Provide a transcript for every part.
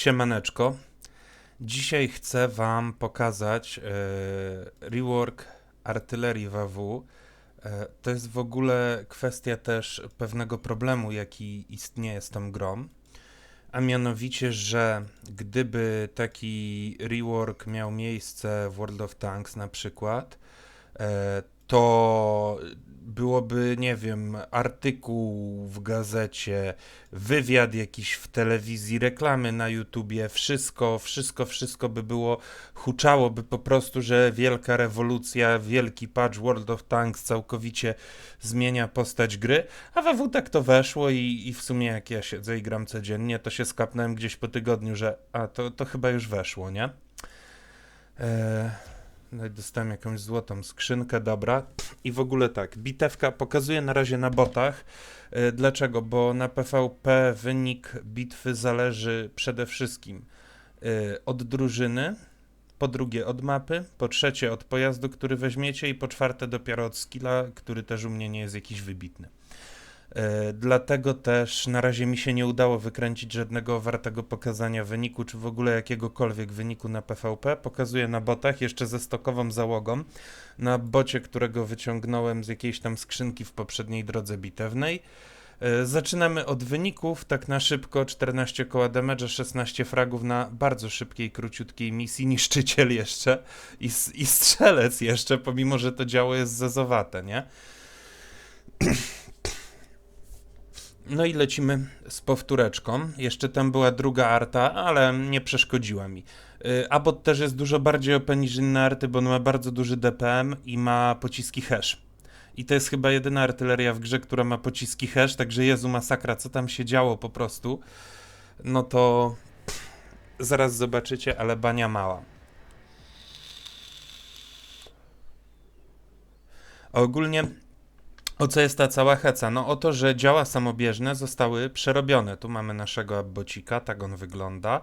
Siemaneczko. Dzisiaj chcę Wam pokazać e, rework artylerii WW. E, to jest w ogóle kwestia też pewnego problemu, jaki istnieje z tą grą. A mianowicie, że gdyby taki rework miał miejsce w World of Tanks na przykład, e, to byłoby, nie wiem, artykuł w gazecie, wywiad jakiś w telewizji, reklamy na YouTubie, wszystko, wszystko, wszystko by było, huczałoby po prostu, że wielka rewolucja, wielki patch World of Tanks całkowicie zmienia postać gry, a WW tak to weszło i, i w sumie jak ja siedzę i gram codziennie, to się skapnąłem gdzieś po tygodniu, że a, to, to chyba już weszło, nie? Eee, dostałem jakąś złotą skrzynkę, dobra. I w ogóle tak, bitewka pokazuję na razie na botach. E, Dlaczego? Bo na PvP wynik bitwy zależy przede wszystkim e, od drużyny, po drugie od mapy, po trzecie od pojazdu, który weźmiecie i po czwarte dopiero od skilla, który też u mnie nie jest jakiś wybitny. E, Dlatego też na razie mi się nie udało wykręcić żadnego wartego pokazania wyniku, czy w ogóle jakiegokolwiek wyniku na PvP. Pokazuję na botach, jeszcze ze stokową załogą. Na bocie, którego wyciągnąłem z jakiejś tam skrzynki w poprzedniej drodze bitewnej. E, Zaczynamy od wyników, tak na szybko, 14 koła damage, 16 fragów na bardzo szybkiej, króciutkiej misji, niszczyciel jeszcze i, i strzelec jeszcze, pomimo, że to działo jest zezowate, nie? No i lecimy z powtóreczką. Jeszcze tam była druga arta, ale nie przeszkodziła mi. Y, Abot też jest dużo bardziej OP niż inne arty, bo on ma bardzo duży DPM i ma pociski hash. I to jest chyba jedyna artyleria w grze, która ma pociski hash, także Jezu masakra, co tam się działo po prostu. No to zaraz zobaczycie, ale bania mała. Ogólnie o co jest ta cała heca? No o to, że działa samobieżne zostały przerobione. Tu mamy naszego abbocika, tak on wygląda.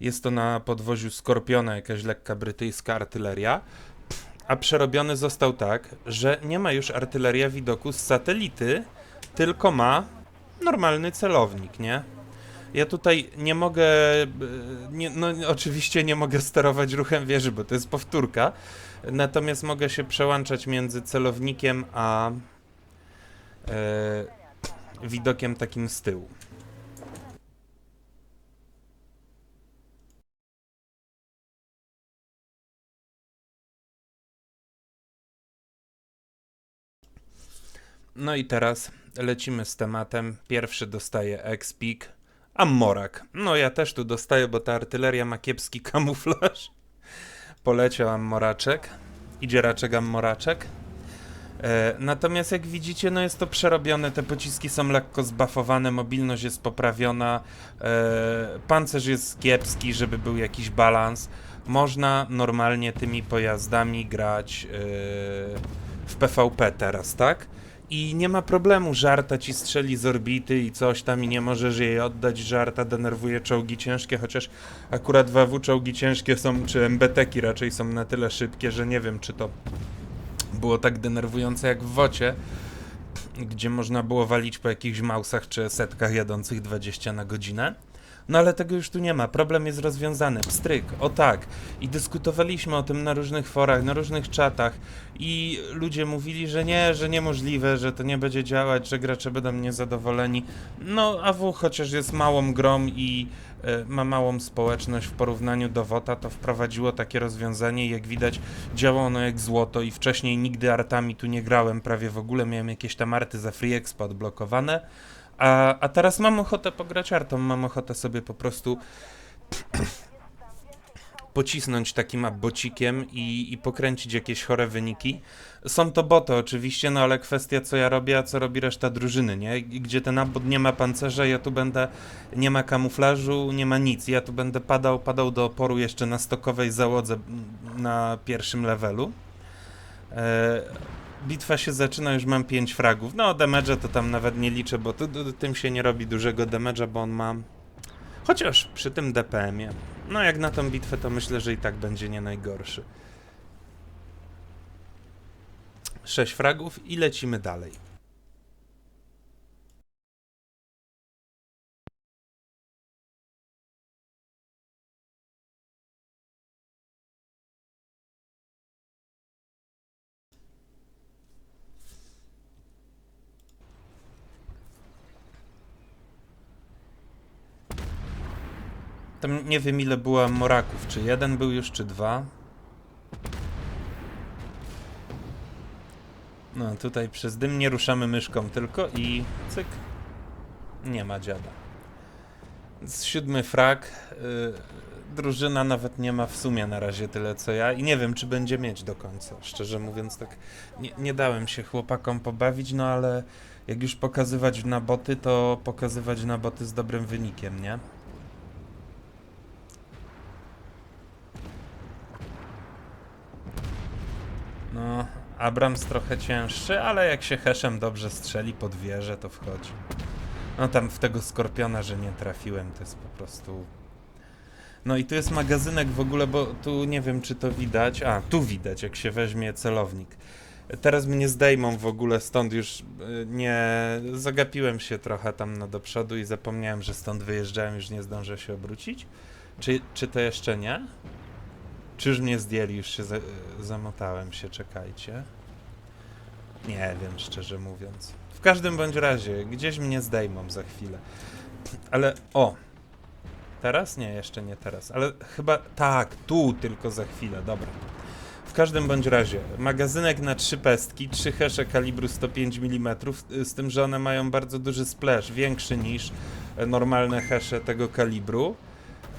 Jest to na podwoziu Skorpiona jakaś lekka brytyjska artyleria. A przerobiony został tak, że nie ma już artyleria widoku z satelity, tylko ma normalny celownik, nie? Ja tutaj nie mogę, e, nie, no oczywiście nie mogę sterować ruchem wieży, bo to jest powtórka. Natomiast mogę się przełączać między celownikiem a e, widokiem takim z tyłu. No i teraz lecimy z tematem. Pierwszy dostaje Expik, Ammorak. No ja też tu dostaję, bo ta artyleria ma kiepski kamuflaż. Poleciał Ammoraczek. Idzie raczek Ammoraczek. E, Natomiast jak widzicie, no jest to przerobione, te pociski są lekko zbafowane, mobilność jest poprawiona, e, pancerz jest kiepski, żeby był jakiś balans. Można normalnie tymi pojazdami grać e, w PvP teraz, tak? I nie ma problemu, żarta ci strzeli z orbity i coś tam i nie możesz jej oddać, żarta denerwuje czołgi ciężkie, chociaż akurat WW czołgi ciężkie są, czy MBT-ki raczej są na tyle szybkie, że nie wiem, czy to było tak denerwujące jak w Wocie, gdzie można było walić po jakichś mausach czy setkach jadących 20 na godzinę. No ale tego już tu nie ma. Problem jest rozwiązany. Pstryk, o tak. I dyskutowaliśmy o tym na różnych forach, na różnych czatach i ludzie mówili, że nie, że niemożliwe, że to nie będzie działać, że gracze będą niezadowoleni. No, AW chociaż jest małą grą i e, ma małą społeczność w porównaniu do WOTA, to wprowadziło takie rozwiązanie i jak widać działa ono jak złoto i wcześniej nigdy artami tu nie grałem, prawie w ogóle miałem jakieś tam arty za free expo odblokowane, a, a teraz mam ochotę pograć artą, mam ochotę sobie po prostu pocisnąć takim abbocikiem i, i pokręcić jakieś chore wyniki. Są to boty oczywiście, no ale kwestia co ja robię, a co robi reszta drużyny, nie? Gdzie ten abbot nie ma pancerza, ja tu będę, nie ma kamuflażu, nie ma nic. Ja tu będę padał, padał do oporu jeszcze na stokowej załodze m, na pierwszym levelu. E, bitwa się zaczyna, już mam 5 fragów. No, damage'a to tam nawet nie liczę, bo tu, tu, tym się nie robi dużego damage'a, bo on ma... Chociaż przy tym DPM-ie. No, jak na tą bitwę, to myślę, że i tak będzie nie najgorszy. 6 fragów i lecimy dalej. Tam nie wiem ile było moraków, czy jeden był już, czy dwa. No tutaj przez dym nie ruszamy myszką tylko i cyk. Nie ma dziada. Siódmy frak. y, drużyna nawet nie ma w sumie na razie tyle co ja i nie wiem czy będzie mieć do końca. Szczerze mówiąc tak nie, nie dałem się chłopakom pobawić, no ale jak już pokazywać na boty, to pokazywać na boty z dobrym wynikiem, nie? No, Abrams trochę cięższy, ale jak się heszem dobrze strzeli pod wieżę, to wchodzi. No tam w tego skorpiona, że nie trafiłem, to jest po prostu... No i tu jest magazynek w ogóle, bo tu nie wiem czy to widać. A, tu widać, jak się weźmie celownik. Teraz mnie zdejmą w ogóle stąd już y, nie... Zagapiłem się trochę tam no do przodu i zapomniałem, że stąd wyjeżdżałem, już nie zdążę się obrócić. Czy, czy to jeszcze nie? Czy już mnie zdjęli? Już się za, zamotałem się, czekajcie. Nie wiem, szczerze mówiąc. W każdym bądź razie, gdzieś mnie zdejmą za chwilę. Ale, o! Teraz? Nie, jeszcze nie teraz. Ale chyba, tak, tu tylko za chwilę, dobra. W każdym bądź razie, magazynek na trzy pestki, trzy hesze kalibru 105 mm, z tym, że one mają bardzo duży splash, większy niż e, normalne hesze tego kalibru.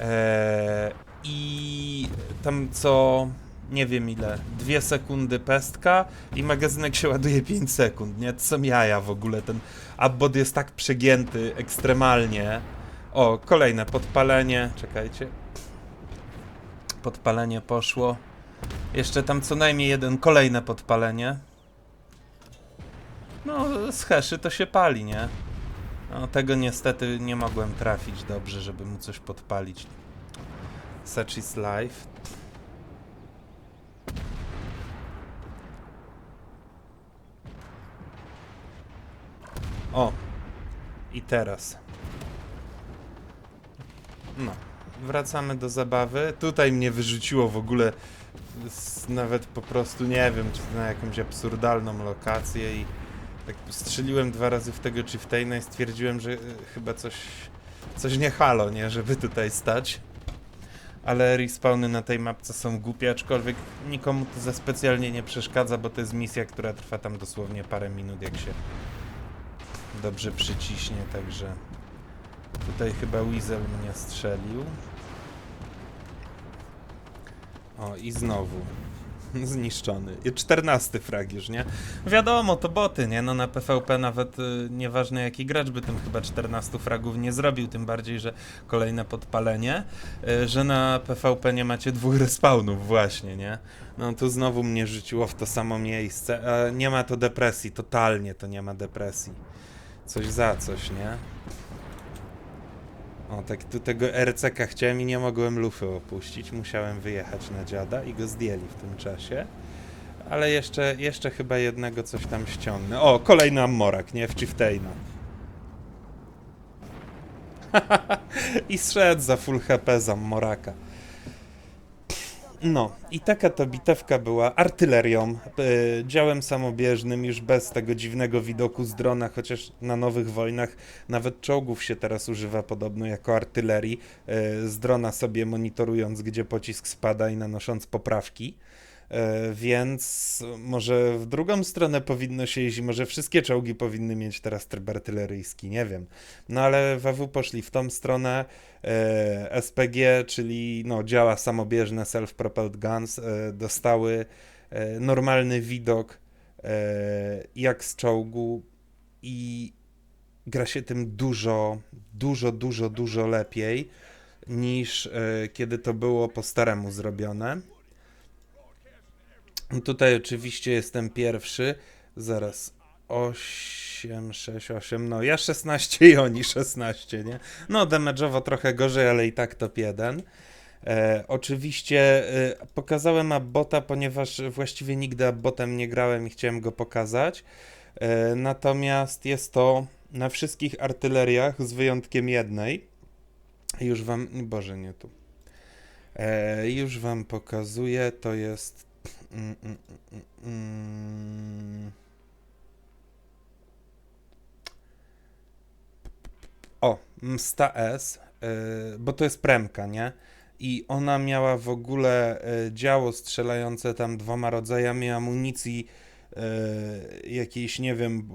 Eee, I tam co nie wiem ile, dwie sekundy pestka i magazynek się ładuje 5 sekund, nie? To są jaja w ogóle, ten abbot jest tak przegięty ekstremalnie. O, kolejne podpalenie, czekajcie. Podpalenie poszło. Jeszcze tam co najmniej jeden, kolejne podpalenie. No, z heszy to się pali, nie? No, tego niestety nie mogłem trafić dobrze, żeby mu coś podpalić. Such is life. O! I teraz. No. Wracamy do zabawy. Tutaj mnie wyrzuciło w ogóle z, nawet po prostu nie wiem, czy na jakąś absurdalną lokację i tak strzeliłem dwa razy w tego Chieftaina i stwierdziłem, że y, chyba coś coś nie halo, nie, żeby tutaj stać. Ale respawny na tej mapce są głupie, aczkolwiek nikomu to za specjalnie nie przeszkadza, bo to jest misja, która trwa tam dosłownie parę minut, jak się dobrze przyciśnie, także tutaj chyba Weasel mnie strzelił. O, i znowu zniszczony. I 14 frag już, nie? Wiadomo, to boty, nie? No na PvP nawet y, nieważne jaki gracz by tym chyba 14 fragów nie zrobił, tym bardziej, że kolejne podpalenie, y, że na PvP nie macie dwóch respawnów właśnie, nie? No tu znowu mnie rzuciło w to samo miejsce. E, nie ma to depresji, totalnie to nie ma depresji. Coś za coś, nie? O, tak tu tego RCK chciałem i nie mogłem lufy opuścić. Musiałem wyjechać na dziada i go zdjęli w tym czasie. Ale jeszcze, jeszcze chyba jednego coś tam ściągnę. O, kolejny Ammorak, nie? W Chieftaina. I szedł za full HP za Moraka. No, i taka to bitewka była artylerią, y, działem samobieżnym, już bez tego dziwnego widoku z drona, chociaż na nowych wojnach nawet czołgów się teraz używa podobno jako artylerii, y, z drona sobie monitorując, gdzie pocisk spada i nanosząc poprawki. E, więc może w drugą stronę powinno się iść, może wszystkie czołgi powinny mieć teraz tryb artyleryjski, nie wiem. No ale WW poszli w tą stronę, e, SPG, czyli no, działa samobieżne self-propelled guns, e, dostały normalny widok jak z czołgu i gra się tym dużo, dużo, dużo, dużo lepiej niż kiedy to było po staremu zrobione. Tutaj oczywiście jestem pierwszy. Zaraz. 8, 6, 8. No, ja 16 i oni 16, nie? No, damage'owo trochę gorzej, ale i tak top 1. E, oczywiście e, pokazałem Abbota, ponieważ właściwie nigdy Abbotem nie grałem i chciałem go pokazać. E, natomiast jest to na wszystkich artyleriach z wyjątkiem jednej. Już wam. Boże, nie tu. E, już wam pokazuję. To jest O, Msta S, bo to jest premka, nie? I ona miała w ogóle e, działo strzelające tam dwoma rodzajami amunicji, e, jakiejś, nie wiem,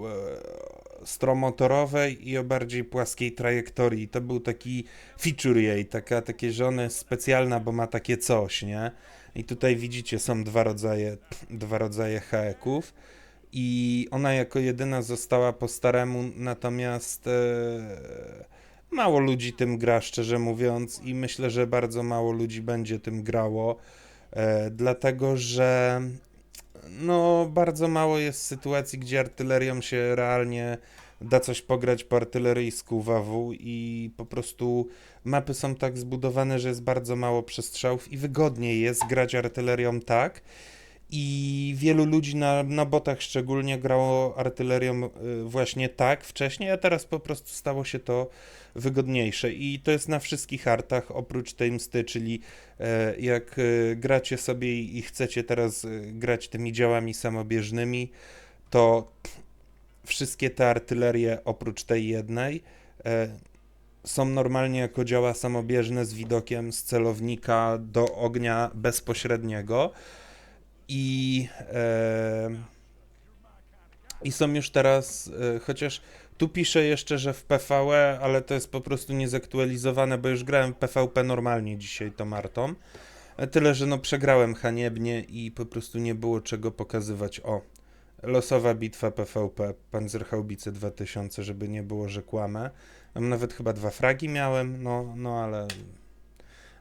stromotorowej i o bardziej płaskiej trajektorii. To był taki feature jej, taka, takie żony specjalna, bo ma takie coś, nie? I tutaj widzicie, są dwa rodzaje, dwa rodzaje haeków. I ona jako jedyna została po staremu, natomiast e, mało ludzi tym gra, szczerze mówiąc, i myślę, że bardzo mało ludzi będzie tym grało, e, dlatego że no, bardzo mało jest sytuacji, gdzie artylerią się realnie da coś pograć po artyleryjsku WW i po prostu mapy są tak zbudowane, że jest bardzo mało przestrzałów i wygodniej jest grać artylerią tak, i wielu ludzi na, na botach szczególnie grało artylerią y, właśnie tak wcześniej, a teraz po prostu stało się to wygodniejsze. I to jest na wszystkich artach, oprócz tej msty, czyli e, jak e, gracie sobie i chcecie teraz e, grać tymi działami samobieżnymi, to wszystkie te artylerie, oprócz tej jednej, są normalnie jako działa samobieżne z widokiem z celownika do ognia bezpośredniego i, e, i są już teraz, e, chociaż tu piszę jeszcze, że w PVE, ale to jest po prostu niezaktualizowane, bo już grałem w PvP normalnie dzisiaj tą Martą. E, tyle, że no przegrałem haniebnie i po prostu nie było czego pokazywać. O, losowa bitwa PvP, Panzerhaubice 2000, żeby nie było, że kłamę. Tam nawet chyba dwa fragi miałem, no, no ale,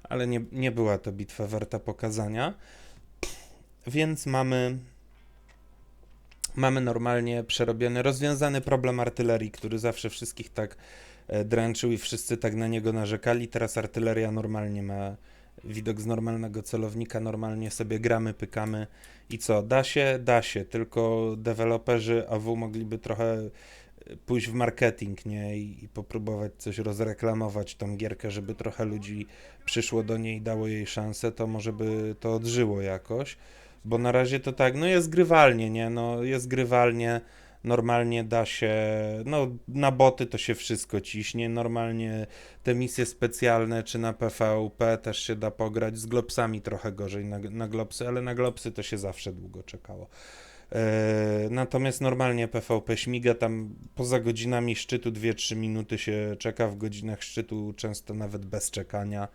ale nie, nie była to bitwa warta pokazania. Więc mamy mamy normalnie przerobiony, rozwiązany problem artylerii, który zawsze wszystkich tak e, dręczył i wszyscy tak na niego narzekali. Teraz artyleria normalnie ma widok z normalnego celownika, normalnie sobie gramy, pykamy i co? Da się? Da się, tylko deweloperzy AW mogliby trochę pójść w marketing, nie? I, I, popróbować coś rozreklamować tą gierkę, żeby trochę ludzi przyszło do niej i dało jej szansę, to może by to odżyło jakoś. Bo na razie to tak, no jest grywalnie, nie? No jest grywalnie, normalnie da się, no na boty to się wszystko ciśnie, normalnie te misje specjalne czy na PvP też się da pograć, z globsami trochę gorzej na, na globsy, ale na globsy to się zawsze długo czekało. E, natomiast normalnie PvP śmiga tam poza godzinami szczytu 2-3 minuty się czeka, w godzinach szczytu często nawet bez czekania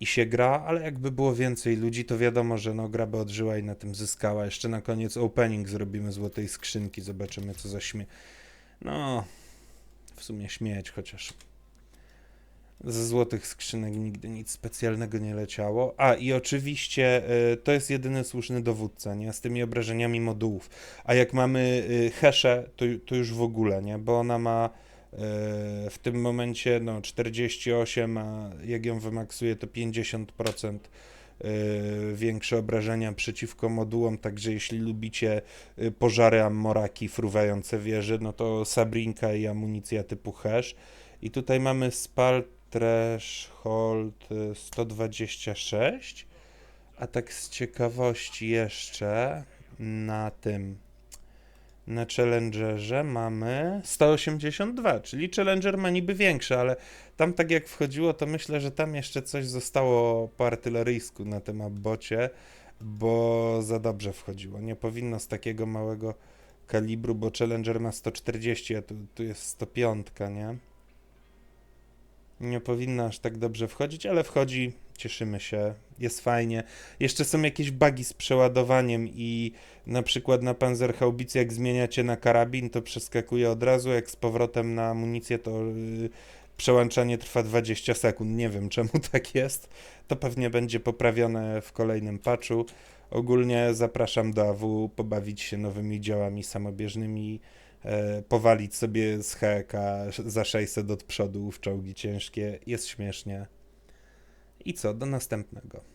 i się gra, ale jakby było więcej ludzi, to wiadomo, że no, gra by odżyła i na tym zyskała. Jeszcze na koniec opening zrobimy złotej skrzynki, zobaczymy co za śmie... No, w sumie śmieć, chociaż ze złotych skrzynek nigdy nic specjalnego nie leciało. A i oczywiście y, to jest jedyny słuszny dowódca, nie? Z tymi obrażeniami modułów. A jak mamy y, hesze, to, to już w ogóle, nie? Bo ona ma E, w tym momencie no, 48, a jak ją wymaksuje to 50% e, większe obrażenia przeciwko modułom, także jeśli lubicie e, pożary ammoraki, fruwające wieże, no to Sabrinka i amunicja typu hash. I tutaj mamy Spal Threshold 126, a tak z ciekawości jeszcze na tym na Challengerze mamy 182, czyli Challenger ma niby większy, ale tam tak jak wchodziło, to myślę, że tam jeszcze coś zostało po artyleryjsku na tym abbocie, bo za dobrze wchodziło. Nie powinno z takiego małego kalibru, bo Challenger ma 140, a tu, tu jest 105, nie? Nie powinno aż tak dobrze wchodzić, ale wchodzi, cieszymy się, jest fajnie. Jeszcze są jakieś bugi z przeładowaniem i na przykład na Panzerhaubicy jak zmieniacie na karabin, to przeskakuje od razu, jak z powrotem na amunicję, to yy, przełączanie trwa 20 sekund. Nie wiem czemu tak jest. To pewnie będzie poprawione w kolejnym patchu. Ogólnie zapraszam do AW, pobawić się nowymi działami samobieżnymi, powalić sobie z HK za 600 od przodu w czołgi ciężkie. Jest śmiesznie. I co, do następnego.